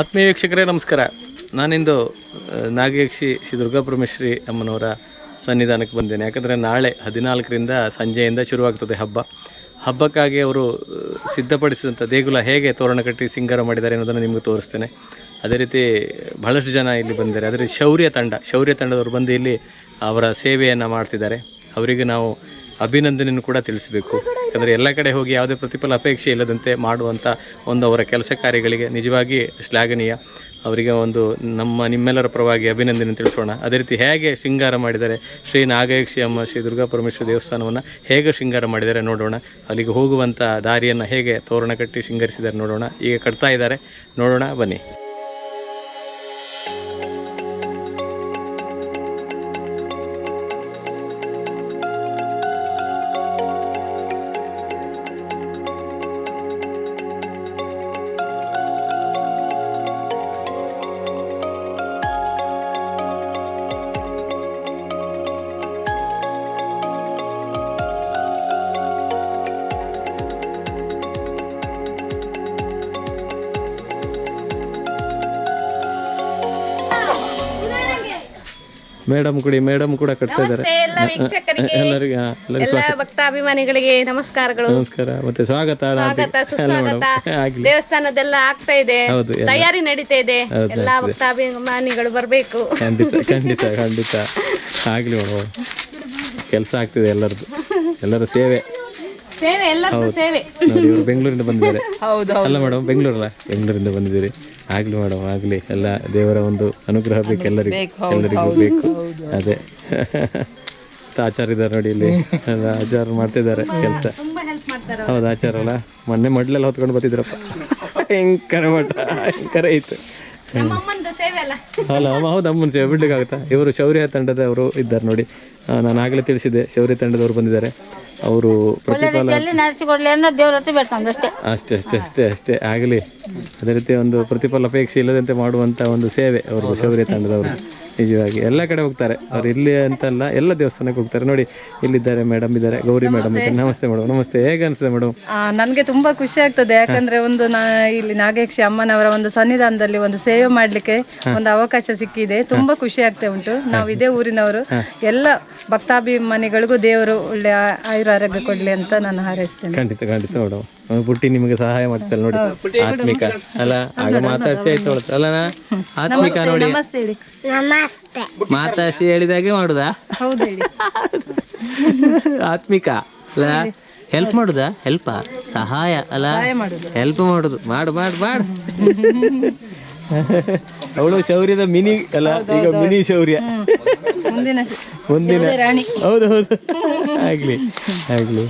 ಆತ್ಮೀಯ ವೀಕ್ಷಕರೇ, ನಮಸ್ಕಾರ. ನಾನಿಂದು ನಾಗಯಕ್ಷಿ ಶ್ರೀ ದುರ್ಗಾಪರಮೇಶ್ವರಿ ಅಮ್ಮನವರ ಸನ್ನಿಧಾನಕ್ಕೆ ಬಂದೇನೆ ಯಾಕಂದರೆ ನಾಳೆ ಹದಿನಾಲ್ಕರಿಂದ ಸಂಜೆಯಿಂದ ಶುರುವಾಗ್ತದೆ ಹಬ್ಬ. ಹಬ್ಬಕ್ಕಾಗಿ ಅವರು ಸಿದ್ಧಪಡಿಸಿದಂಥ ದೇಗುಲ ಹೇಗೆ ತೋರಣ ಕಟ್ಟಿ ಸಿಂಗಾರ ಮಾಡಿದ್ದಾರೆ ಅನ್ನೋದನ್ನು ನಿಮಗೆ ತೋರಿಸ್ತೇನೆ. ಅದೇ ರೀತಿ ಬಹಳಷ್ಟು ಜನ ಇಲ್ಲಿ ಬಂದಿದ್ದಾರೆ. ಅದೇ ಶೌರ್ಯ ತಂಡ, ಶೌರ್ಯ ತಂಡದವರು ಬಂದು ಇಲ್ಲಿ ಅವರ ಸೇವೆಯನ್ನು ಮಾಡ್ತಿದ್ದಾರೆ. ಅವರಿಗೆ ನಾವು ಅಭಿನಂದನೆಯನ್ನು ಕೂಡ ತಿಳಿಸಬೇಕು. ಯಾಕಂದರೆ ಎಲ್ಲ ಕಡೆ ಹೋಗಿ ಯಾವುದೇ ಪ್ರತಿಫಲ ಅಪೇಕ್ಷೆ ಇಲ್ಲದಂತೆ ಮಾಡುವಂಥ ಒಂದು ಅವರ ಕೆಲಸ ಕಾರ್ಯಗಳಿಗೆ ನಿಜವಾಗಿ ಶ್ಲಾಘನೀಯ. ಅವರಿಗೆ ಒಂದು ನಮ್ಮ ನಿಮ್ಮೆಲ್ಲರ ಪರವಾಗಿ ಅಭಿನಂದನೆ ತಿಳಿಸೋಣ. ಅದೇ ರೀತಿ ಹೇಗೆ ಶೃಂಗಾರ ಮಾಡಿದ್ದಾರೆ ಶ್ರೀ ನಾಗಯಕ್ಷಿ ಅಮ್ಮ ಶ್ರೀ ದುರ್ಗಾ ಪರಮೇಶ್ವರ ದೇವಸ್ಥಾನವನ್ನು ಹೇಗೆ ಶೃಂಗಾರ ಮಾಡಿದ್ದಾರೆ ನೋಡೋಣ. ಅಲ್ಲಿಗೆ ಹೋಗುವಂಥ ದಾರಿಯನ್ನು ಹೇಗೆ ತೋರಣ ಕಟ್ಟಿ ಶೃಂಗರಿಸಿದ್ದಾರೆ ನೋಡೋಣ. ಈಗ ಕಟ್ತಾ ಇದ್ದಾರೆ. ನೋಡೋಣ, ಬನ್ನಿ. ಮೇಡಮ್ ಕೂಡ ಮೇಡಮ್ ಕೂಡ ಕಟ್ತಾ ಇದ್ದಾರೆ. ಎಲ್ಲ ವೀಕ್ಷಕರಿಗೆ ಎಲ್ಲರಿಗೆ ಹಾ, ಎಲ್ಲರಿಗೂ ಎಲ್ಲ ಭಕ್ತಾಭಿಮಾನಿಗಳಿಗೆ ನಮಸ್ಕಾರಗಳು. ನಮಸ್ಕಾರ ಮತ್ತೆ ಸ್ವಾಗತ ಸ್ವಾಗತ ಸುಸ್ವಾಗತ. ಆಗ್ಲಿ. ದೇವಸ್ಥಾನದೆಲ್ಲ ಆಗ್ತಾ ಇದೆ. ಹೌದು ಎಲ್ಲ. ತಯಾರಿ ನಡೀತಾ ಇದೆ. ಎಲ್ಲ ಭಕ್ತಾಭಿಮಾನಿಗಳು ಬರ್ಬೇಕು. ಖಂಡಿತ ಖಂಡಿತ ಖಂಡಿತ. ಆಗ್ಲಿ ಮೇಡಮ್. ಕೆಲಸ ಆಗ್ತಿದೆ ಎಲ್ಲರದ್ದು. ಎಲ್ಲರ ಸೇವೆ. ಸೇವೆ ಎಲ್ಲರಿಗೂ ಸೇವೆ. ನೋಡಿ ಇವರು ಬೆಂಗಳೂರಿಂದ ಬಂದಿದ್ದಾರೆ. ಹೌದು ಅಲ್ಲ ಮೇಡಮ್ ಬೆಂಗಳೂರಲ್ಲ? ಬೆಂಗಳೂರಿಂದ ಬಂದಿದ್ದೀರಿ. ಆಗ್ಲಿ ಮೇಡಮ್ ಆಗ್ಲಿ. ಎಲ್ಲ ದೇವರ ಒಂದು ಅನುಗ್ರಹ ಬೇಕು ಎಲ್ಲರಿಗೂ. ಎಲ್ಲರಿಗೂ ಬೇಕು. ಅದೇ. ಆಚಾರ ಇದ್ದಾರೆ ನೋಡಿ ಇಲ್ಲಿ. ಆಚಾರ ಮಾಡ್ತಿದ್ದಾರೆ ಕೆಲಸ. ಹೌದು ಆಚಾರ ಅಲ್ಲ. ಮೊನ್ನೆ ಮಡ್ಲೆಲ್ಲ ಹೊತ್ಕೊಂಡು ಬರ್ತಿದ್ರಪ್ಪ. ಹೆಂಕರ ಮಠ ಹೆಂಕರ ಇತ್ತು. ಅಲ್ಲ. ಅಮ್ಮ ಹೌದು ಅಮ್ಮನ ಸೇವೆ ಬಿಡ್ಲಿಕ್ಕಾಗುತ್ತಾ? ಇವರು ಶೌರ್ಯ ತಂಡದವರು ಇದ್ದಾರೆ ನೋಡಿ. ನಾನು ಆಗಲೇ ತಿಳಿಸಿದೆ ಶೌರ್ಯ ತಂಡದವರು ಬಂದಿದ್ದಾರೆ. ಅವರು ಪ್ರತಿಫಲ ನಡೆಸಿಕೊಡ್ಲಿ ಅನ್ನೋ ದೇವ್ರ ಹತ್ರ ಬೇಡ್ಕೊಂಡ್ರು ಅಷ್ಟೇ. ಅಷ್ಟೇ ಅಷ್ಟೇ ಅಷ್ಟೇ ಅಷ್ಟೇ ಆಗಲಿ. ಅದೇ ರೀತಿ ಒಂದು ಪ್ರತಿಫಲ ಅಪೇಕ್ಷೆ ಇಲ್ಲದಂತೆ ಮಾಡುವಂಥ ಒಂದು ಸೇವೆ ಅವರು ಶೌರ್ಯ ತಂಡದವರು. ನಿಜವಾಗಿ ಎಲ್ಲ ಕಡೆ ಹೋಗ್ತಾರೆ. ಅವ್ರು ಇಲ್ಲಿ ಅಂತಲ್ಲ ಎಲ್ಲ ದೇವಸ್ಥಾನಕ್ಕೆ ಹೋಗ್ತಾರೆ. ನೋಡಿ ಇಲ್ಲಿದ್ದಾರೆ ಮೇಡಮ್ ಇದ್ದಾರೆ. ಗೌರಿ ಮೇಡಮ್ ಇದ್ದಾರೆ. ನಮಸ್ತೆ. ಮೇಡಮ್ ನಮಸ್ತೆ. ಹೇಗೆ ಅನಿಸ್ತದೆ ಮೇಡಮ್ ನನಗೆ ತುಂಬಾ ಖುಷಿ ಆಗ್ತದೆ. ಯಾಕಂದ್ರೆ ಒಂದು ನಾ ಇಲ್ಲಿ ನಾಗೇಕ್ಷಿ ಅಮ್ಮನವರ ಒಂದು ಸನ್ನಿಧಾನದಲ್ಲಿ ಒಂದು ಸೇವೆ ಮಾಡ್ಲಿಕ್ಕೆ ಒಂದು ಅವಕಾಶ ಸಿಕ್ಕಿದೆ. ತುಂಬಾ ಖುಷಿ ಆಗ್ತಾ ಉಂಟು. ನಾವು ಇದೇ ಊರಿನವರು. ಎಲ್ಲ ಭಕ್ತಾಭಿಮಾನಿಗಳಿಗೂ ದೇವರು ಒಳ್ಳೆ ಆಯುರ ಆರೋಗ್ಯ ಕೊಡಲಿ ಅಂತ ನಾನು ಹಾರೈಸ್ತೇನೆ. ಖಂಡಿತ ಖಂಡಿತ ಮೇಡಮ್ ಪುಟ್ಟಿ ನಿಮಗೆ ಸಹಾಯ ಮಾಡ್ತಾರೆ ನೋಡಿ. ಆತ್ಮಿಕ. ಅಲ್ಲ ಆಗ ಮಾತಾಡ್ಸಿ ಆಯ್ತು ಅವಳು. ಅಲ್ಲನಾ ಆತ್ಮಿಕ ನೋಡಿ. ನಮಸ್ತೆ ಹೇಳಿ. ಮಾತಾಡ್ಸಿ ಹೇಳಿದಾಗೆ ಮಾಡುದಾ? ಹೌದು ಹೇಳಿ. ಆತ್ಮಿಕ. ಅಲ್ಲ ಹೆಲ್ಪ್ ಮಾಡುದಾ? ಹೆಲ್ಪ ಸಹಾಯ ಅಲ್ಲ ಮಾಡುದು. ಹೆಲ್ಪ್ ಮಾಡುದು. ಮಾಡು ಮಾಡು ಮಾಡು. ಅವಳು ಶೌರ್ಯದ ಮಿನಿ ಅಲ್ಲ ಈಗ ಮಿನಿ ಶೌರ್ಯ. ಮುಂದಿನ ಹೌದು ಹೌದು. ಆಗ್ಲಿ ಆಗ್ಲಿ.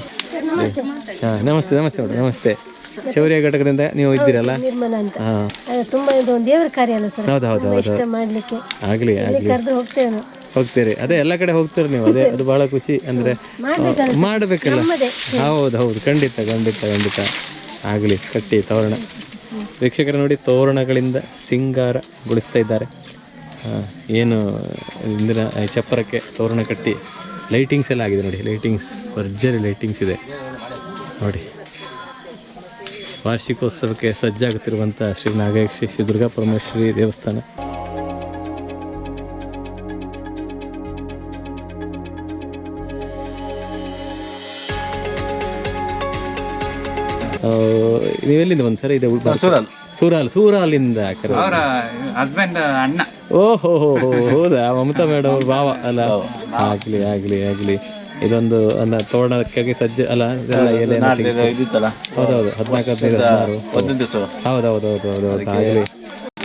ಹಾ ನಮಸ್ತೆ ನಮಸ್ತೆ ಮೇಡಮ್ ನಮಸ್ತೆ. ಶೌರ್ಯ ಘಟಕದಿಂದ ನೀವು ಇದ್ದೀರಲ್ಲ? ಹಾ. ತುಂಬಾ ಇದು ಒಂದು ದೇವರ ಕಾರ್ಯ ಅಲ್ಲ ಸರ್. ಹೌದು ಹೌದು ಹೌದು. ಇಷ್ಟ ಮಾಡ್ಲಿಕ್ಕೆ. ಆಗ್ಲಿ ಆಗ್ಲಿ. ಕರೆದು ಹೋಗ್ತೇವೆ ನಾವು ಹೋಗ್ತೀರಿ. ಅದೇ ಎಲ್ಲ ಕಡೆ ಹೋಗ್ತೀರಿ ನೀವು. ಅದೇ ಅದು ಬಹಳ ಖುಷಿ ಅಂದ್ರೆ ಮಾಡಬೇಕಲ್ಲ ಹೌದು ಹೌದು. ಖಂಡಿತ ಖಂಡಿತ ಖಂಡಿತ. ಆಗಲಿ ಕಟ್ಟಿ ತೋರಣ. ವೀಕ್ಷಕರ ನೋಡಿ ತೋರಣಗಳಿಂದ ಸಿಂಗಾರಗೊಳಿಸ್ತಾ ಇದ್ದಾರೆ. ಏನು ಇಂದಿನ ಚಪ್ಪರಕ್ಕೆ ತೋರಣ ಕಟ್ಟಿ ಲೈಟಿಂಗ್ಸ್ ಎಲ್ಲ ಆಗಿದೆ ನೋಡಿ ಲೈಟಿಂಗ್ಸ್ ಭರ್ಜರಿ ಲೈಟಿಂಗ್ಸ್ ಇದೆ. ನೋಡಿ. ವಾರ್ಷಿಕೋತ್ಸವಕ್ಕೆ ಸಜ್ಜಾಗುತ್ತಿರುವಂಥ ಶ್ರೀ ನಾಗೇಶ್ವರಿ ಶ್ರೀ ದುರ್ಗಾ ಪರಮೇಶ್ವರಿ ದೇವಸ್ಥಾನ. ನೀವೆಲ್ಲಿಂದ ಒಂದು ಸರ್? ಇದೆ ಸೂರಾಲ್. ಸೂರಾಲ್ ಸೂರಾಲಿಂದ ಹಸ್ಬೆಂಡ್ ಅಣ್ಣ. ಓಹೋ ಹೋ ಹೋ ಹೌದಾ? ಮಮತಾ ಮೇಡಮ್ ಬಾವ ಭಾವ ಅಲ್ಲ? ಆಗ್ಲಿ ಆಗ್ಲಿ ಆಗ್ಲಿ. ಇದೊಂದು ಅಲ್ಲ ತೋರಣಕ್ಕಾಗಿ ಸಜ್ಜೆ ಅಲ್ಲ ಹೌದೌದು ಹದಿನಾಲ್ಕು ಹದಿನೈದು ಹದಿನಾರು. ದಿವಸ. ಹೌದು ಹೌದು ಹೌದು ಹೌದು ಹೌದು ಆಗಲಿ.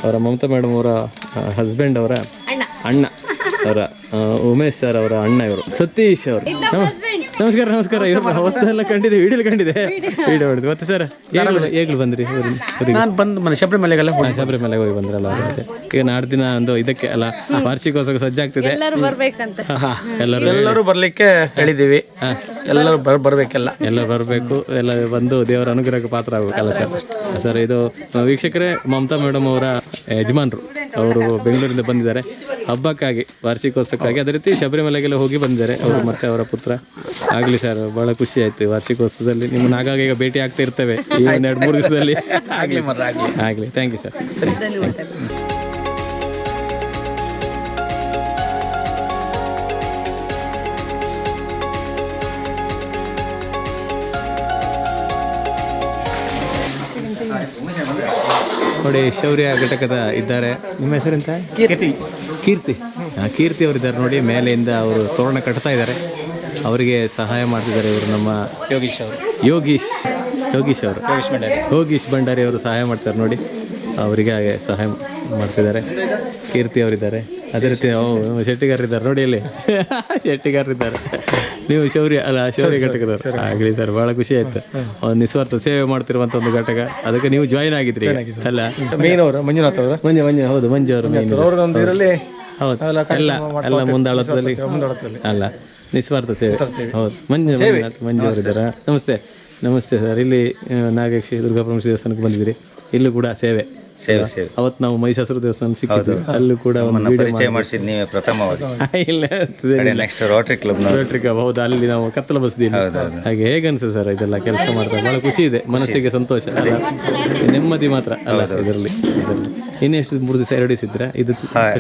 ಅವರ ಮಮತಾ ಮೇಡಮ್ ಅವರ ಹಸ್ಬೆಂಡ್ ಅವರ ಅಣ್ಣ. ಅಣ್ಣ. ಅವರ ಆ, ಉಮೇಶ್ ಸರ್ ಅವರ ಅಣ್ಣ ಇವರು. ಸತೀಶ್ ಅವರು. ನಮಸ್ಕಾರ ನಮಸ್ಕಾರ. ಇವರು ಅವತ್ತೆಲ್ಲ ಕಂಡಿದೆ ವೀಡಿಯೋ ಕಂಡಿದೆ. ವಿಡಿಯೋ. ಮಾಡಿದ್ವಿ ಮತ್ತೆ ಸರ್ ಹೇಗ್ಲು ಬಂದ್ರಿ? ನಾನು ಬಂದು ಮನೆ ಶಬರಿಮಲೆಗೆಲ್ಲ ಹೋಗಿ ಶಬರಿಮಲೆಗೆ ಹೋಗಿ ಬಂದ್ರಲ್ಲ. ಈಗ ನಾಡ್ದು ದಿನ ಒಂದು ಇದಕ್ಕೆ ಅಲ್ಲ ವಾರ್ಷಿಕೋತ್ಸವ ಸಜ್ಜಾಗ್ತಿದೆ ಎಲ್ಲರೂ ಎಲ್ಲರೂ ಎಲ್ಲರೂ ಬರ್ಲಿಕ್ಕೆ ಹೇಳಿದ್ದೀವಿ ಎಲ್ಲರೂ ಬರ್ ಬರ್ಬೇಕೆಲ್ಲ. ಎಲ್ಲ ಬರಬೇಕು ಎಲ್ಲ ಬಂದು ದೇವರ ಅನುಗ್ರಹಕ್ಕೆ ಪಾತ್ರ ಆಗ್ಬೇಕಲ್ಲ ಸರ್. ಸರ್ ಇದು ವೀಕ್ಷಕರೇ ಮಮತಾ ಮೇಡಮ್ ಅವರ ಯಜಮಾನ್ರು. ಅವರು ಬೆಂಗಳೂರಿಂದ ಬಂದಿದ್ದಾರೆ. ಹಬ್ಬಕ್ಕಾಗಿ ವಾರ್ಷಿಕೋತ್ಸವಕ್ಕಾಗಿ. ಅದೇ ರೀತಿ ಶಬರಿಮಲೆಗೆಲ್ಲ ಹೋಗಿ ಬಂದಿದ್ದಾರೆ. ಅವರು ಮತ್ತೆ ಅವರ ಪುತ್ರ. ಆಗಲಿ ಸರ್ ಬಹಳ ಖುಷಿ ಆಯ್ತು ವಾರ್ಷಿಕೋತ್ಸವದಲ್ಲಿ. ನಿಮ್ಮನ್ನ ಆಗಾಗ ಈಗ ಭೇಟಿ ಆಗ್ತಾ ಇರ್ತೇವೆ. ಈ ಒಂದು ಎರಡು ಮೂರು ದಿವಸದಲ್ಲಿ. ಆಗ್ಲಿ ಆಗಲಿ ಥ್ಯಾಂಕ್ ಯು ಸರ್. ನೋಡಿ ಶೌರ್ಯ ಘಟಕದ ಇದ್ದಾರೆ. ನಿಮ್ಮ ಹೆಸರೆಂತ? ಕೀರ್ತಿ. ಕೀರ್ತಿ. ಕೀರ್ತಿ ಕೀರ್ತಿ ಅವರಿದ್ದಾರೆ ನೋಡಿ ಮೇಲೆಯಿಂದ ಅವರು ತೋರಣ ಕಟ್ತಾ ಇದ್ದಾರೆ. ಅವರಿಗೆ ಸಹಾಯ ಮಾಡ್ತಿದ್ದಾರೆ ಇವರು ನಮ್ಮ ಯೋಗೀಶ್ ಅವರು. ಯೋಗೀಶ್ ಯೋಗೀಶ್ ಅವರು. ಯೋಗೀಶ್ ಭಂಡಾರಿ. ಯೋಗೀಶ್ ಭಂಡಾರಿ ಅವರು ಸಹಾಯ ಮಾಡ್ತಾರೆ ನೋಡಿ ಅವರಿಗೆ ಹಾಗೆ ಸಹಾಯ ಮಾಡ್ತಿದ್ದಾರೆ. ಕೀರ್ತಿ ಅವರಿದ್ದಾರೆ. ಅದೇ ರೀತಿ ಓ ಶೆಟ್ಟಿಗಾರ್ ಇದ್ದಾರೆ ನೋಡಿ ಇಲ್ಲಿ. ಶೆಟ್ಟಿಗಾರ್ ಇದ್ದಾರೆ ನೀವು ಶೌರ್ಯ ಅಲ್ಲ ಶೌರ್ಯ ಘಟಕದವರು. ಆಗಲಿ ಸರ್ ಬಹಳ ಖುಷಿ ಆಯ್ತು. ಒಂದು ನಿಸ್ವಾರ್ಥ ಸೇವೆ ಮಾಡ್ತಿರುವಂತ ಒಂದು ಘಟಕ. ಅದಕ್ಕೆ ನೀವು ಜಾಯಿನ್ ಆಗಿದ್ರಿ ಅಲ್ಲ. ಮೇನ್ ಅವರು ಮಂಜುನಾಥ್ ಅವರು? ಮಂಜು ಮಂಜು ಹೌದು ಮಂಜು ಅವರು ಇದರಲ್ಲಿ ಹೌದು ಎಲ್ಲ ಎಲ್ಲ ಮುಂದಾಳತ್ವದಲ್ಲಿ. ಅಲ್ಲ ನಿಸ್ವಾರ್ಥ ಸೇವೆ. ಹೌದು ಮಂಜು ಮಂಜುನಾಥ್ ಮಂಜು ಅವರಿದ್ದಾರಾ ನಮಸ್ತೆ. ನಮಸ್ತೆ ಸರ್. ಇಲ್ಲಿ ನಾಗೇಶ್ ದುರ್ಗಾ ಪ್ರಮುಖ ದೇವಸ್ಥಾನಕ್ಕೆ ಬಂದಿದ್ದೀರಿ. ಇಲ್ಲೂ ಕೂಡ ಸೇವೆ. ಸೇವೆ ಸೇವೆ. ಅವತ್ತು ನಾವು ಮಹಿಷಾಸುರ ದೇವಸ್ಥಾನ ಸಿಕ್ಕಿದ್ವಿ. ಅಲ್ಲೂ ಕೂಡ ಒಂದು ವಿಡಿಯೋ ಪರಿಚಯ ಮಾಡಿಸಿದ್ ನೀವೇ ಪ್ರಥಮವಾಗಿ ಇಲ್ಲ ನೆಕ್ಸ್ಟ್ ರೋಟರಿ ಕ್ಲಬ್ ರೋಟ್ರಿಕ ಹೌದು ಅಲ್ಲಿ ನಾವು ಕತ್ತಲ ಬಸ್ದಿಲ್ಲ ಹಾಗೆ ಹೇಗೆ ಅನ್ಸುತ್ತೆ ಸರ್ ಇದೆಲ್ಲ ಕೆಲಸ ಮಾಡ್ತಾರೆ ಬಹಳ ಖುಷಿ ಇದೆ ಮನಸ್ಸಿಗೆ ಸಂತೋಷ. ನೆಮ್ಮದಿ ಮಾತ್ರ. ಅಲ್ಲ ಇದರಲ್ಲಿ ಇನ್ನೆಷ್ಟು ಮೂರು ದಿವಸ ಎರಡು ದಿವಸ ಇದ್ರೆ ಇದು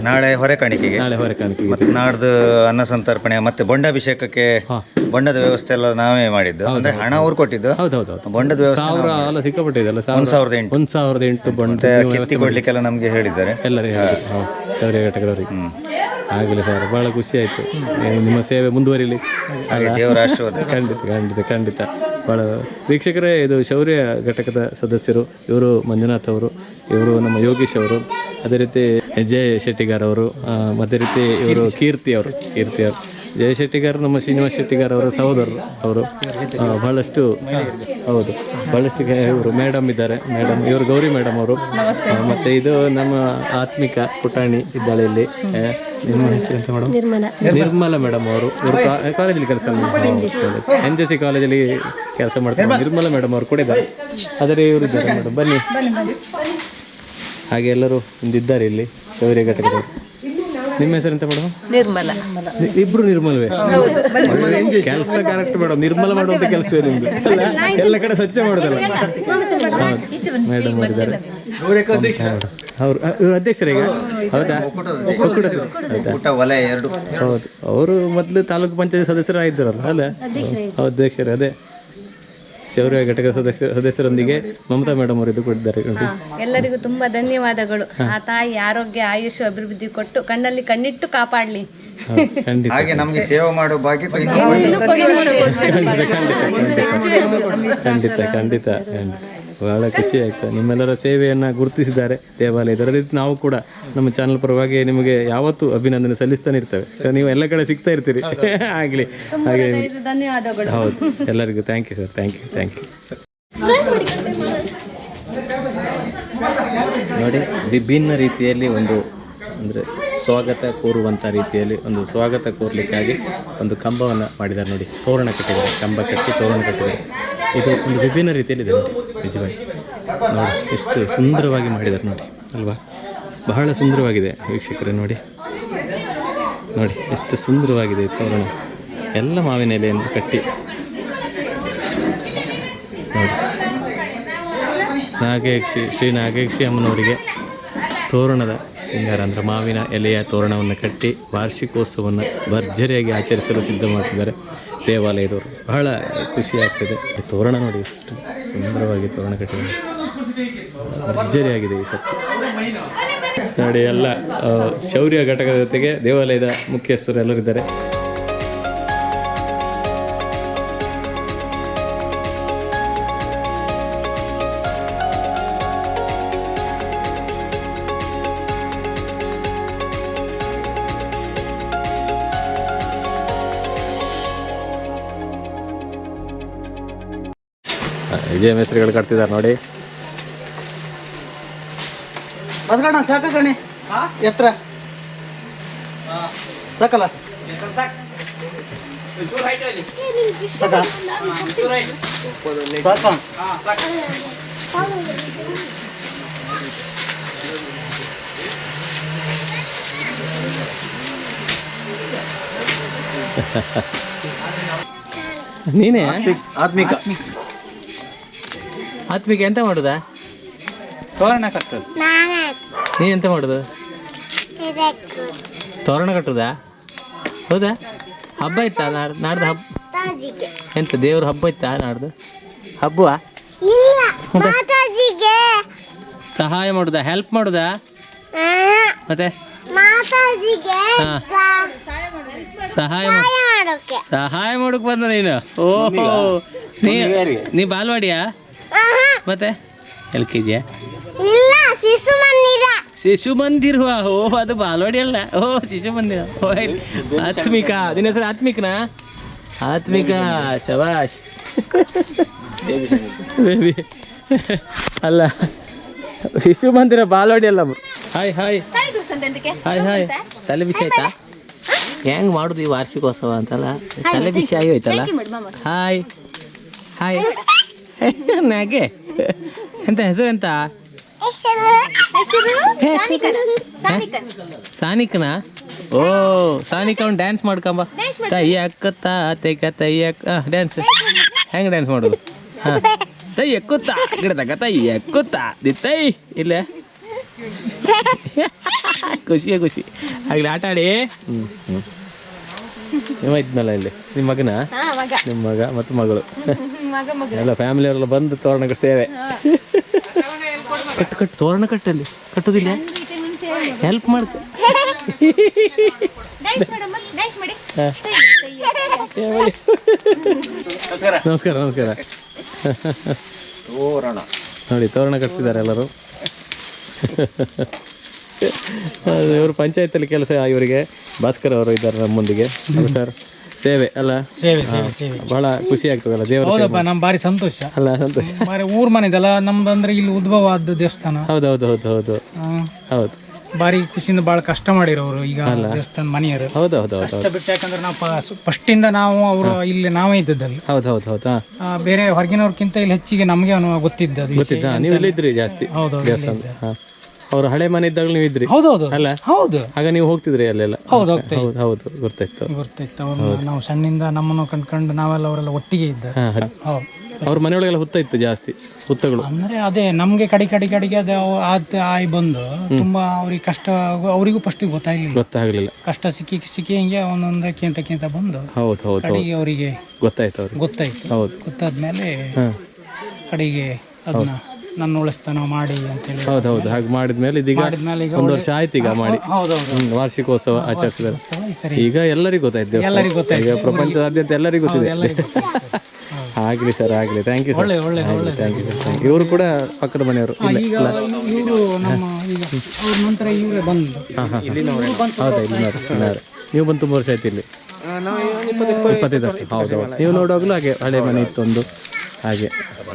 ನಾಳೆ ಹೊರೆ ಕಾಣಿಕೆಗೆ. ನಾಳೆ ಹೊರ ಕಾಣಿಕೆ ಮತ್ತೆ ನಾಡ್ದು ಅನ್ನ ಸಂತರ್ಪಣೆ ಮತ್ತೆ ಬೊಂಡಾಭಿಷೇಕಕ್ಕೆ ಬೊಂಡದ ವ್ಯವಸ್ಥೆ ಎಲ್ಲ ನಾವೇ ಮಾಡಿದ್ದು. ಅಂದ್ರೆ ಹಣ ಅವ್ರು ಕೊಟ್ಟಿದ್ದು. ಹೌದು ಹೌದು ಹೌದು. ಬೊಂಡದ ವ್ಯವಸ್ಥೆ ಸಾವಿರ ಅಲ್ಲ ಸಿಕ್ಕಾಪಟ್ಟಿದೆ ಅಲ್ಲ ಸಾವಿರದ ಎಂಟು. ಒಂದ್ ಸಾವಿರದ ಎಂಟು ಬಂಡ ಕಿತ್ತಿ ಕೊಡ್ಲಿಕ್ಕೆಲ್ಲ ನಮಗೆ ಹೇಳಿದ್ದಾರೆ. ಎಲ್ಲರಿಗೆ ಶೌರ್ಯ ಘಟಕದವರಿಗೆ. ಆಗಲಿ ಸರ್ ಬಹಳ ಖುಷಿ ಆಯ್ತು. ನಿಮ್ಮ ಸೇವೆ ಮುಂದುವರಿಲಿ. ದೇವರ ಆಶೀರ್ವಾದ. ಖಂಡಿತ ಖಂಡಿತ ಖಂಡಿತ. ಭಾಳ ವೀಕ್ಷಕರೇ ಇದು ಶೌರ್ಯ ಘಟಕದ ಸದಸ್ಯರು. ಇವರು ಮಂಜುನಾಥ್ ಅವರು ಇವರು ನಮ್ಮ ಯೋಗೀಶ್ ಅವರು ಅದೇ ರೀತಿ ಜಯ ಶೆಟ್ಟಿಗಾರ್ ಅವರು ಅದೇ ರೀತಿ ಇವರು ಕೀರ್ತಿ ಅವರು ಕೀರ್ತಿ ಅವರು. ಜಯ ಶೆಟ್ಟಿಗಾರ್ ನಮ್ಮ ಶ್ರೀನಿವಾಸ ಶೆಟ್ಟಿಗಾರ್ ಅವರ ಸಹೋದರರು ಅವರು. ಬಹಳಷ್ಟು ಹೌದು. ಬಹಳಷ್ಟು ಇವರು ಮೇಡಮ್ ಇದ್ದಾರೆ. ಮೇಡಮ್ ಇವರು ಗೌರಿ ಮೇಡಮ್ ಅವರು. ಮತ್ತೆ ಇದು ನಮ್ಮ ಆತ್ಮಿಕ ಪುಟಾಣಿ ಇದ್ದಾಳೆ ಇಲ್ಲಿ. ಆ, ನಿಮ್ಮ ಹೆಸರು ಎಂತ ಮೇಡಮ್ ನಿರ್ಮಲ. ಮೇಡಮ್ ಅವರು. ಇವರು ಕಾಲೇಜಲ್ಲಿ ಕೆಲಸ ಎನ್ ಜೆ ಸಿ ಕಾಲೇಜಲ್ಲಿ ಕೆಲಸ ಮಾಡ್ತಾರೆ ನಿರ್ಮಲ ಮೇಡಮ್ ಅವರು ಕೂಡ ಇದ್ದಾರೆ. ಆದರೆ ಇವರು ಇದ್ದಾರೆ ಮೇಡಮ್ ಬನ್ನಿ. ಹಾಗೆ ಎಲ್ಲರೂ ಇಂದಿದ್ದಾರೆ ಇಲ್ಲಿ. ಗೌರಿ ಘಟಕದವರು ನಿಮ್ಮ ಹೆಸರು ಎಂತ ಮೇಡಮ್ ನಿರ್ಮಲ. ಇಬ್ರು ನಿರ್ಮಲವೇ? ಕೆಲಸ ಕರೆಕ್ಟ್ ಮೇಡಮ್ ನಿರ್ಮಲ ಮಾಡುವಂತ ಕೆಲಸವೇ ನಿಮ್ದು. ಅಲ್ಲ? ಎಲ್ಲ ಕಡೆ ಸ್ವಚ್ಛ ಮಾಡೋದಲ್ಲ? ಹೌದು ಮೇಡಮ್ ಮಾಡಿದ್ದಾರೆ ಅವರು ಇವರು ಅಧ್ಯಕ್ಷರೇ ಈಗ? ಹೌದಾ. ಹೌದಾ. ಅವರು ಮೊದಲು ತಾಲೂಕು ಪಂಚಾಯತ್ ಸದಸ್ಯರಾಗಿದ್ದಾರಲ್ಲ ಅಲ್ಲ? ಅಧ್ಯಕ್ಷರೇ ಅದೇ. ಶೌರ್ಯ ಘಟಕ ಸದಸ್ಯ ಸದಸ್ಯರೊಂದಿಗೆ ಮಮತಾ ಮೇಡಮ್ ಅವರು ಇದು ಕೊಟ್ಟಿದ್ದಾರೆ ಎಲ್ಲರಿಗೂ ತುಂಬಾ ಧನ್ಯವಾದಗಳು. ಆ ತಾಯಿ ಆರೋಗ್ಯ ಆಯುಷ್ ಅಭಿವೃದ್ಧಿ ಕೊಟ್ಟು ಕಣ್ಣಲ್ಲಿ ಕಣ್ಣಿಟ್ಟು ಕಾಪಾಡ್ಲಿ. ಹಾಗೆ ನಮ್ಗೆ ಸೇವೆ ಮಾಡೋ ಭಾಗ್ಯ ಖಂಡಿತ ಖಂಡಿತ ಖಂಡಿತ. ಬಹಳ ಖುಷಿ ಆಯಿತು. ನಿಮ್ಮೆಲ್ಲರ ಸೇವೆಯನ್ನು ಗುರುತಿಸಿದ್ದಾರೆ ದೇವಾಲಯದ ಅದೇ ರೀತಿ ನಾವು ಕೂಡ ನಮ್ಮ ಚಾನಲ್ ಪರವಾಗಿ ನಿಮಗೆ ಯಾವತ್ತೂ ಅಭಿನಂದನೆ ಸಲ್ಲಿಸ್ತಾನೆ ಇರ್ತೇವೆ. ನೀವು ಎಲ್ಲ ಕಡೆ ಸಿಗ್ತಾ ಇರ್ತೀರಿ. ಆಗಲಿ. ಹಾಗೆ ಧನ್ಯವಾದಗಳು. ಹೌದು. ಎಲ್ಲರಿಗೂ thank you sir thank you thank you ನೋಡಿ ವಿಭಿನ್ನ ರೀತಿಯಲ್ಲಿ ಒಂದು ಅಂದರೆ ಸ್ವಾಗತ ಕೋರುವಂಥ ರೀತಿಯಲ್ಲಿ ಒಂದು ಸ್ವಾಗತ ಕೋರಲಿಕ್ಕಾಗಿ ಒಂದು ಕಂಬವನ್ನು ಮಾಡಿದ್ದಾರೆ ನೋಡಿ. ತೋರಣ ಕಟ್ಟಿದ್ದಾರೆ. ಕಂಬ ಕಟ್ಟಿ ತೋರಣ ಕಟ್ಟಿದ್ದಾರೆ. ಇದು ಒಂದು ವಿಭಿನ್ನ ರೀತಿಯಲ್ಲಿ ಇದೆ ನೋಡಿ. ನಿಜವಾಗಿ. ನೋಡಿ, ಎಷ್ಟು ಸುಂದರವಾಗಿ ಮಾಡಿದ್ದಾರೆ ನೋಡಿ. ಅಲ್ವಾ? ಬಹಳ ಸುಂದರವಾಗಿದೆ ವೀಕ್ಷಕರೇ ನೋಡಿ. ನೋಡಿ, ಎಷ್ಟು ಸುಂದರವಾಗಿದೆ ತೋರಣ. ಎಲ್ಲ ಮಾವಿನ ಎಲೆಯನ್ನು ಕಟ್ಟಿ. ನೋಡಿ. ನಾಗೇಕ್ಷಿ, ಶ್ರೀ ನಾಗೇಕ್ಷಿ ಅಮ್ಮನವರಿಗೆ ತೋರಣದ ಸಿಂಗಾರ ಅಂದರೆ ಮಾವಿನ ಎಲೆಯ ತೋರಣವನ್ನು ಕಟ್ಟಿ ವಾರ್ಷಿಕೋತ್ಸವವನ್ನು ಭರ್ಜರಿಯಾಗಿ ಆಚರಿಸಲು ಸಿದ್ಧ ಮಾಡ್ತಿದ್ದಾರೆ ದೇವಾಲಯದವರು. ಬಹಳ ಖುಷಿಯಾಗ್ತದೆ ತೋರಣ ನೋಡಿ ಎಷ್ಟು ಸುಂದರವಾಗಿ ತೋರಣ ಕಟ್ಟಿದ್ದಾರೆ. ಭರ್ಜರಿಯಾಗಿದೆ ಈ ಸತ್ತು ನೋಡಿ ಎಲ್ಲ ಶೌರ್ಯ ಘಟಕದ ಜೊತೆಗೆ ದೇವಾಲಯದ ಮುಖ್ಯಸ್ಥರು ಎಲ್ಲರಿದ್ದಾರೆ ವಿಜಯ ಮೇಸ್ತ್ರಿಗಳು ಕಟ್ತಿದ್ದಾರೆ ನೋಡಿ. ಸಾಕ ಕಣಿ. ಎತ್ತರ. ಸಾಕಲ್ಲ? ಸಾಕ. ನೀನೇ ಆತ್ಮಿಕ. ಆತ್ಮಿಕ ಎಂತ ಮಾಡುದಾ? ತೋರಣ ಕಟ್ಟೋದು. ನೀ ಎಂತ ಮಾಡುದು? ತೋರಣ ಕಟ್ಟುದಾ? ಹೌದಾ? ಹಬ್ಬ ಇತ್ತಾ? ನಾಡ್ ನಾಡ್ದು ಹಬ್ಬ ಎಂತ ದೇವ್ರ ಹಬ್ಬ ಇತ್ತಾ ನಾಡ್ದು? ಹಬ್ಬವಾ? ಸಹಾಯ ಮಾಡುದಾ? ಹೆಲ್ಪ್ ಮಾಡುದಾ? ಮತ್ತೆ? ಹಾ. ಸಹಾಯ ಮಾಡು ಸಹಾಯ ಮಾಡಕ್. ಬಂದ ನೀನು. ಓಹೋ. ನೀ ನೀ ಬಾಲ್ವಾಡಿಯಾ? ಮತ್ತೆ? ಎಲ್ ಕೆ ಜಿಯಾ ಶಿಶು ಮಂದಿರ ಓ ಅದು ಬಾಲ್ವಾಡಿ ಅಲ್ಲ. ಓ ಶಿಶು ಮಂದಿರ ಇಲ್ಲಿ. ಆತ್ಮಿಕ. ನಿನ್ನ ಹೆಸರು ಆತ್ಮಿಕನಾ? ಆತ್ಮಿಕ ಶಬಾಷ್. ಬೇಬಿ. ಅಲ್ಲ. ಶಿಶು ಮಂದಿರ ಬಾಲ್ವಾಡಿ ಅಲ್ಲ ಹಾಯ್ ಹಾಯ್. Hi hi. ತಲೆ ಬಿಸಿ ಆಯ್ತಾ? ಹೆಂಗ್ ಮಾಡುದು ಈ ವಾರ್ಷಿಕೋತ್ಸವ ಅಂತಲ್ಲ? ತಲೆ ಬಿಸಿ ಆಗಿ ಹೋಯ್ತಲ್ಲ? ಹಾಯ್. ಹಾಯ್. ನಾಗೆ ಎಂತ ಹೆಸರು ಎಂತ? ಸಾನಿಕನ? ಓ ಸಾನಿಕ ಅವ್ನು ಡ್ಯಾನ್ಸ್ ಮಾಡ್ಕೊಂಬ. ತೈ ತೈ ಅಕ್ಕ ಡ್ಯಾನ್ಸ್ ಹೆಂಗ್ ಡ್ಯಾನ್ಸ್ ಮಾಡೋದು? ಹಾಂ. ತೈ ಎಕ್ಕುತ್ತ ಗಿಡದಾಗ ತೈ ಎಕ್ಕುತ್ತ ದಿತ್ತೈ ಇಲ್ಲ. ಖುಷಿಯೇ ಖುಷಿ. ಆಗ್ಲಿ ಆಟ ಆಡಿ. ಹ್ಮ್ ಹ್ಮ್. ನೀವು ಇದ್ನಲ್ಲ ಇಲ್ಲಿ. ನಿಮ್ಮ ಮಗನ? ನಿಮ್ಮ ಮಗ ಮತ್ತು ಮಗಳು. ಎಲ್ಲ ಫ್ಯಾಮಿಲಿ ಅವರೆಲ್ಲ ಬಂದು ತೋರಣ ಸೇವೆ. ಕಟ್ಟು ಕಟ್ಟು ತೋರಣ ಕಟ್ಟಲ್ಲಿ. ಕಟ್ಟುದಿಲ್ಲ? ಹೆಲ್ಪ್ ಮಾಡ್ತ ನಮಸ್ಕಾರ. ನಮಸ್ಕಾರ ನೋಡಿ ತೋರಣ ಕಟ್ತಿದ್ದಾರೆ ಎಲ್ಲರೂ. ಅದು ಇವರು ಪಂಚಾಯತಲ್ಲಿ ಕೆಲಸ ಇವರಿಗೆ ಭಾಸ್ಕರ್ ಅವರು ಇದ್ದಾರೆ ನಮ್ಮೊಂದಿಗೆ. ನಮಸ್ಕಾರ ಸರ್. ಸೇವೆ ಅಲ್ಲ? ಸೇವೆ ಬಹಳ ಖುಷಿ ಆಗ್ತದಲ್ಲ ದೇವರ ಹೌದಪ್ಪ ನಮ್ ಬಾರಿ ಸಂತೋಷ. ಅಲ್ಲ ಸಂತೋಷ. ಬಾರಿ ಊರ್ ಮನೆದಲ್ಲ ನಮ್ದು ಅಂದ್ರೆ ಇಲ್ಲಿ ಉದ್ಭವ ಆದ ದೇವಸ್ಥಾನ. ಹೌದು ಹೌದು ಹೌದು. ಹೌದು ಆ, ಹೌದು ಬಾರಿ ಖುಷಿಯಿಂದ ಬಾಳ ಕಷ್ಟ ಮಾಡಿರೋರು ಈಗ ದೇವಸ್ಥಾನ ಮನೆಯವರು. ಹೌದು ಹೌದು ಹೌದು ಕಷ್ಟ ಬಿಟ್ಟು ಯಾಕಂದ್ರೆ ನಾವು ಫಸ್ಟ್ ಇಂದ ನಾವು ಅವರು ಇಲ್ಲಿ ನಾವೇ ಇದ್ದದ್ದಲ್ಲಿ. ಹೌದು ಹೌದು ಹೌದು ಹಾ. ಆ, ಬೇರೆ ಹೊರಗಿನವ್ರಕ್ಕಿಂತ ಇಲ್ಲಿ ಹೆಚ್ಚಿಗೆ ನಮಗೆ ಅನುಭವ ಗೊತ್ತಿದ್ದದು ವಿಷಯ. ನೀವು ಇಲ್ಲಿದ್ರಿ ಜಾಸ್ತಿ ಹೌದೌದು ದೇವಸ್ಥಾನ ಹಾ. ಅವ್ರ ಹಳೆ ಮನೆ ಇದ್ದಾಗ ನೀವು ಇದ್ರಿ. ಹೌದೌದು ಅಲ್ಲ? ಹೌದು. ಆಗ ನೀವು ಹೋಗ್ತಿದ್ರಿ ಅಲ್ಲೆಲ್ಲ? ಹೌದು ಹೋಗ್ತಾ ಹೌದು ಹೌದು ಗೊತ್ತಾಯ್ತು. ಗೊತ್ತಾಯ್ತು. ಅವ್ರನ್ನ ನಾವು ಸಣ್ಣಿಂದ ನಮ್ಮನ್ನು ಕಂಡ್ಕೊಂಡು ನಾವೆಲ್ಲ ಅವರೆಲ್ಲ ಒಟ್ಟಿಗೆ ಇದ್ದ. ಹೌದು. ಅವ್ರ ಮನೆಯೊಳಗೆಲ್ಲ ಹುತ್ತ ಇತ್ತು ಜಾಸ್ತಿ ಹುತ್ತಗಳು. ಅಂದ್ರೆ ಅದೇ ನಮ್ಗೆ ಕಡಿ ಕಡಿ ಕಡಿಗೆ ಅದು ಆದ್ ಆಯ್ ಬಂದು ತುಂಬಾ ಅವ್ರಿಗೆ ಕಷ್ಟ ಅವರಿಗೂ ಫಸ್ಟ್ ಗೊತ್ತಾಗ್ಲಿಲ್ಲ. ಗೊತ್ತಾಗ್ಲಿಲ್ಲ. ಕಷ್ಟ ಸಿಕ್ಕಿ ಸಿಕ್ಕಿ ಹಿಂಗೆ ಒಂದೊಂದಕ್ಕಿಂತ ಕಿಂತ ಬಂದು ಹೌದು ಹೌದು ಹೌದು. ಕಡೆಗೆ ಅವರಿಗೆ ಗೊತ್ತಾಯ್ತು ಅವ್ರಿಗೆ. ಗೊತ್ತಾಯ್ತು. ಹೌದು. ಗೊತ್ತಾದ್ಮೇಲೆ ಹಾ. ಕಡೆಗೆ ಅದನ್ನ ನನ್ನ ಉಳಿಸ್ತಾನ ಮಾಡಿ ಅಂತೇಳಿ. ಹೌದು ಹೌದು ಹಾಗೆ ಮಾಡಿದ್ಮೇಲೆ ಇದೀಗ ಮಾಡಿದ್ಮೇಲೆ ಈಗ ಒಂದು ವರ್ಷ ಆಯ್ತು ಈಗ ಮಾಡಿ. ಹೌದೌದು. ಹ್ಮ್, ವಾರ್ಷಿಕೋತ್ಸವ ಆಚರಿಸಿದ್ದಾರೆ. ಸರಿ. ಈಗ ಎಲ್ಲರಿಗೂ ಗೊತ್ತಾಯ್ತು. ಎಲ್ಲರಿಗೂ ಗೊತ್ತಾಯ್ತು. ಈಗ ಪ್ರಪಂಚದಾದ್ಯಂತ ಎಲ್ಲರಿಗೂ ಗೊತ್ತಿದೆ. ಎಲ್ಲರಿಗೂ ಆಗ್ಲಿ ಸರ್ ಆಗ್ಲಿ. ಥ್ಯಾಂಕ್ ಯು ಸರ್ ಒಳ್ಳೆ ಒಳ್ಳೆ ಒಳ್ಳೆ ಥ್ಯಾಂಕ್ ಯು ಥ್ಯಾಂಕ್ ಯು ಇವರು ಕೂಡ ಪಕ್ಕದ ಮನೆಯವರು. ಇಲ್ಲ ಈಗ ಇವರು ನಮ್ಮ ಈಗ ಅವ್ರ ನಂತರ ಇವರೇ ಬಂದು. ಹಾ ಹಾ. ಹೌದಾ ಇಲ್ಲಿನವರು. ಇಲ್ಲಿನವರು. ನೀವು ಬಂದು ತುಂಬ ವರ್ಷ ಆಯ್ತು ಇಲ್ಲಿ. ಇಪ್ಪತ್ತೈದು ವರ್ಷ ಹೌದು ಹೌದು ನೀವು ನೋಡುವಾಗಲೂ ಹಾಗೆ ಹಳೆ ಮನೆ ಇತ್ತು ಒಂದು ಹಾಗೆ.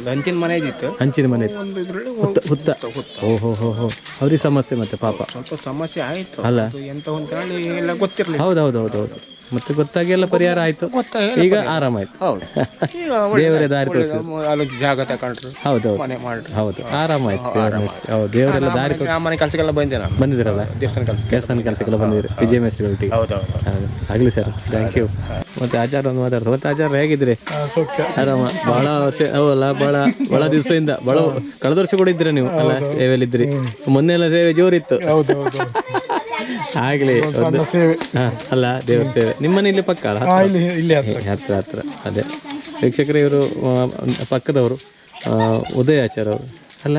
ಹಂಚಿನ ಮನೆ ಇದ್ದಿತ್ತು. ಹಂಚಿನ ಮನೆ ಇತ್ತು. ಹುತ್ತ ಹುತ್ತ. ಓ ಹೋ ಹೋ ಅವ್ರಿಗೆ ಸಮಸ್ಯೆ ಮತ್ತೆ ಪಾಪ. ಸ್ವಲ್ಪ ಸಮಸ್ಯೆ ಆಯ್ತು. ಅಲ್ಲ. ಎಂತ ಅಂತ ಹೇಳಿ ಎಲ್ಲ ಗೊತ್ತಿರಲಿಲ್ಲ. ಹೌದು ಹೌದು ಹೌದು ಹೌದು ಮತ್ತೆ ಗೊತ್ತಾಗಿ ಎಲ್ಲ ಪರಿಹಾರ. ಆಯ್ತು. ಈಗ ಆರಾಮಾಯ್ತು ಹೌದು ದೇವರೇ ದಾರಿ ತೋರಿಸಿ ಅಲ್ಲಿ ಜಾಗ ತಗೊಂಡ್ರು ಹೌದು ಹೌದು. ಮನೆ ಮಾಡ್ರು. ಹೌದು. ಆರಾಮಾಯ್ತು ದೇವ್ರ ಮೆಚ್ಚಿ. ಹೌದು ದೇವರೆಲ್ಲ ದಾರಿ ತೋರಿಸಿ ಮನೆ ಕೆಲಸಕ್ಕೆಲ್ಲ ಬಂದೆ ನಾನು. ಬಂದಿದ್ದೀರಲ್ಲ? ದೇವಸ್ಥಾನ ಕೆಲಸ ಕೆಲಸ ಕೆಲಸಕ್ಕೆಲ್ಲ ಬಂದಿದ್ದೀರಿ. ವಿಜಯ ಮೇಸ್ತ್ರಿ ಒಟ್ಟಿಗೆ ಹೌದು. ಹೌದು. ಆಗ್ಲಿ ಸರ್. ಥ್ಯಾಂಕ್ ಯು ಮತ್ತೆ ಆಚಾರ ಒಂದು ಮಾತಾಡ್ತಾರೆ ಮತ್ತೆ ಆಚಾರ ಹೇಗಿದ್ರಿ ಆರಾಮ. ಬಹಳ ವರ್ಷ ಅವಲ್ಲ ಬಹಳ ಬಹಳ ದಿವಸದಿಂದ ಬಹಳ ಕಳೆದ ವರ್ಷ ಕೂಡ ಇದ್ರಿ ನೀವು? ಅಲ್ಲ ಸೇವೆಯಲ್ಲಿ ಇದ್ರಿ ಮೊನ್ನೆ ಎಲ್ಲ ಸೇವೆ ಜೋರಿತ್ತು. ಆಗ್ಲಿ ಅಲ್ಲ ದೇವ್ರ ಸೇವೆ. ನಿಮ್ಮನೆ ಇಲ್ಲಿ ಪಕ್ಕ ಅಲ್ಲ? ಹತ್ರ? ಇಲ್ಲಿ ಹತ್ರ. ಹತ್ರ ಅದೇ. ವೀಕ್ಷಕರು ಇವರು ಪಕ್ಕದವರು ಆ, ಉದಯ ಆಚಾರ್ ಅವರು. ಅಲ್ಲ?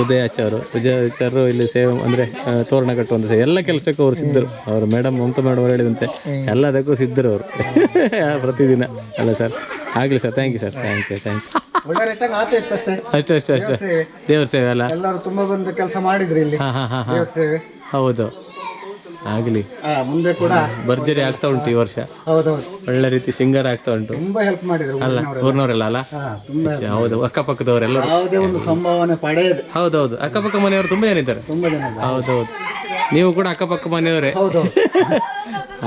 ಉದಯ ಆಚಾರು ವಿಜಯ ಆಚಾರ್ರು ಇಲ್ಲಿ ಸೇವೆ ಅಂದ್ರೆ ತೋರಣ ಕಟ್ಟುವಂತ ಸೇವೆ. ಎಲ್ಲ ಕೆಲಸಕ್ಕೂ ಅವರು ಸಿದ್ಧರು. ಅವರು ಮೇಡಮ್ ಮಮತಾ ಮೇಡಮ್ ಅವರು ಹೇಳಿದಂತೆ. ಎಲ್ಲದಕ್ಕೂ ಸಿದ್ಧರು ಅವರು. ಪ್ರತಿದಿನ. ಅಲ್ಲ ಸರ್? ಆಗ್ಲಿ sir thank you sir. Thank you thank you ಅಷ್ಟೇ. ಅಷ್ಟೇ ಅಷ್ಟೇ ದೇವ್ರ ಸೇವೆ. ಅಲ್ಲ? ಎಲ್ಲರೂ ತುಂಬಾ ಬಂದು ಕೆಲಸ ಮಾಡಿದ್ರಿ ಇಲ್ಲಿ. ಹಾ ಹಾ ಹಾ ಹಾ. ಸೇವೆ. ಹೌದು. ಆಗಲಿ. ಮುಂದೆ ಕೂಡ ಭರ್ಜರಿ ಆಗ್ತಾ ಉಂಟು ಈ ವರ್ಷ. ಹೌದೌದು. ಒಳ್ಳೆ ರೀತಿ ಸಿಂಗರ್ ಆಗ್ತಾ ಉಂಟು. ತುಂಬಾ ಹೆಲ್ಪ್ ಮಾಡಿದ್ರು ಅಲ್ಲ ಊರ್ನವರೆಲ್ಲ. ಅಲ್ಲ? ಹೌದು ಅಕ್ಕಪಕ್ಕದವರೆಲ್ಲ ಯಾವುದೇ ಒಂದು ಸಂಭಾವನೆ ಪಡೆಯದು. ಹೌದೌದು ಅಕ್ಕಪಕ್ಕ ಮನೆಯವರು ತುಂಬಾ ಜನ ಇದ್ದಾರೆ. ತುಂಬಾ ಜನ. ಹೌದೌದು. ನೀವು ಕೂಡ ಅಕ್ಕಪಕ್ಕ ಮನೆಯವರೇ?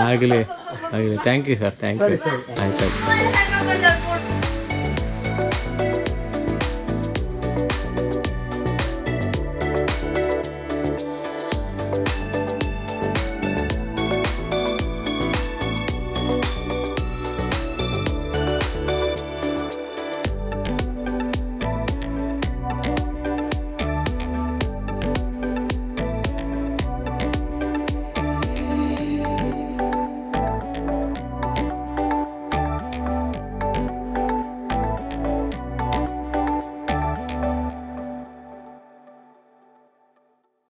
ಆಗಲಿ ಆಗಲಿ. Thank you sir thank you ಆಯ್ತು ಆಯ್ತು